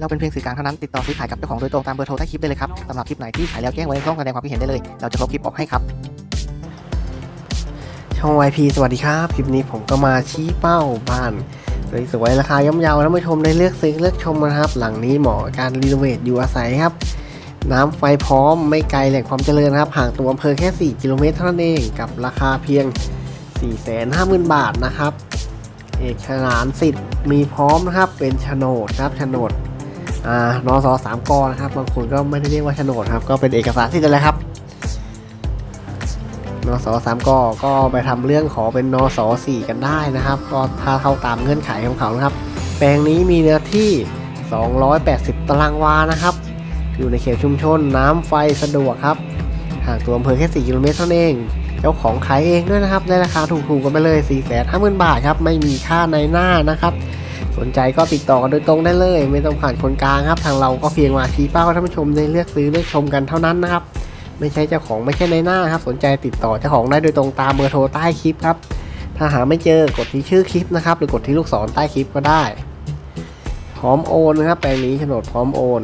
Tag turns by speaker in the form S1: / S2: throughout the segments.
S1: เราเป็นเพียงสื่อกลางเท่านั้นติดต่อซื้อขายกับเจ้าของโดยตรงตามเบอร์โทรใต้คลิปได้เลยครับสำหรับคลิปไหนที่ขายแล้วแจ้งไว้ในช่องแสดงความคิดเห็นได้เลย เราจะลบคลิปออกให้ครับ
S2: ช่อง YP สวัสดีครับ คลิปนี้ผมก็มาชี้เป้าบ้านสวยๆราคาย่อมเยาแล้วมาชมได้เลือกซื้อเลือกชมนะครับ หลังนี้เหมาะการรีโนเวทอยู่อาศัยครับ น้ำไฟพร้อมไม่ไกลแหล่งความเจริญครับห่างตัวอำเภอแค่ 4 กิโลเมตรเท่านั้นเองกับราคาเพียง 450,000 บาทนะครับ เอกสารสิทธิ์มีพร้อมนะครับเป็นโฉนดครับโฉนด อ่านสสามกนะครับบางคนก็ไม่ได้เรียกว่าโฉนดครับ ก็เป็นเอกสารสิทธิ์อะไรครับนสสามกก็ไปทำเรื่องขอเป็นนสสี่กันได้นะครับ ก็ถ้าเข้าตามเงื่อนไขของเขานะครับ แปลงนี้มีเนื้อที่ 280 ตารางวานะครับ อยู่ในเขตชุมชนน้ำไฟสะดวกครับห่างตัวอำเภอแค่4กิโลเมตรเท่านั้นเองเจ้าของขายเองด้วยนะครับได้ราคาถูกๆกันไปเลย4 5 0 0 0 0 บาทครับ ไม่มีค่าในหน้านะครับ นใจก็ติดต่อกันโดยตรงได้เลย ไม่ต้องผ่านคนกลางครับ ทางเราก็เพียงมาชี้เป้าให้ท่านผู้ชมได้เลือกซื้อเลือกชมกันเท่านั้นนะครับ ไม่ใช่เจ้าของไม่ใช่ในหน้าครับ สนใจติดต่อเจ้าของได้โดยตรงตามเบอร์โทรใต้คลิปครับ ถ้าหาไม่เจอกดที่ชื่อคลิปนะครับ หรือกดที่ลูกศรใต้คลิปก็ได้ พร้อมโอนนะครับ แปลงนี้โฉนดพร้อมโอน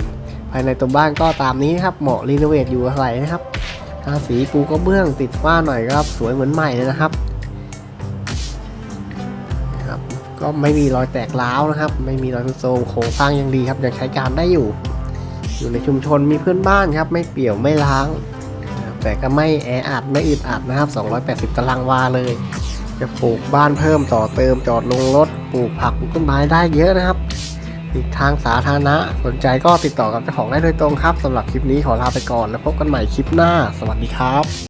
S2: ภายในตัวบ้านก็ตามนี้ครับ เหมาะรีโนเวทอยู่อาศัยนะครับทาสีปูกระเบื้องติดฝ้าหน่อยก็สวยเหมือนใหม่เลยนะครับ ก็ไม่มีรอยแตกร้าวนะครับ ไม่มีรอยทุดโทรมโครงสร้างยังดีครับยังใช้การได้อยู่ อยู่ในชุมชนมีเพื่อนบ้านครับ ไม่เปี่ยวไม่ล้าง แต่ก็ไม่แออัดไม่อึดอัดนะครับ 280 ตารางวาเลย จะปลูกบ้านเพิ่มต่อเติมจอดลงรถปลูกผักปลูกต้นไม้ได้เยอะนะครับอีกทางสาธารณะสนใจก็ติดต่อกับเจ้าของได้โดยตรงครับสำหรับคลิปนี้ขอลาไปก่อนแล้วพบกันใหม่คลิปหน้า สวัสดีครับ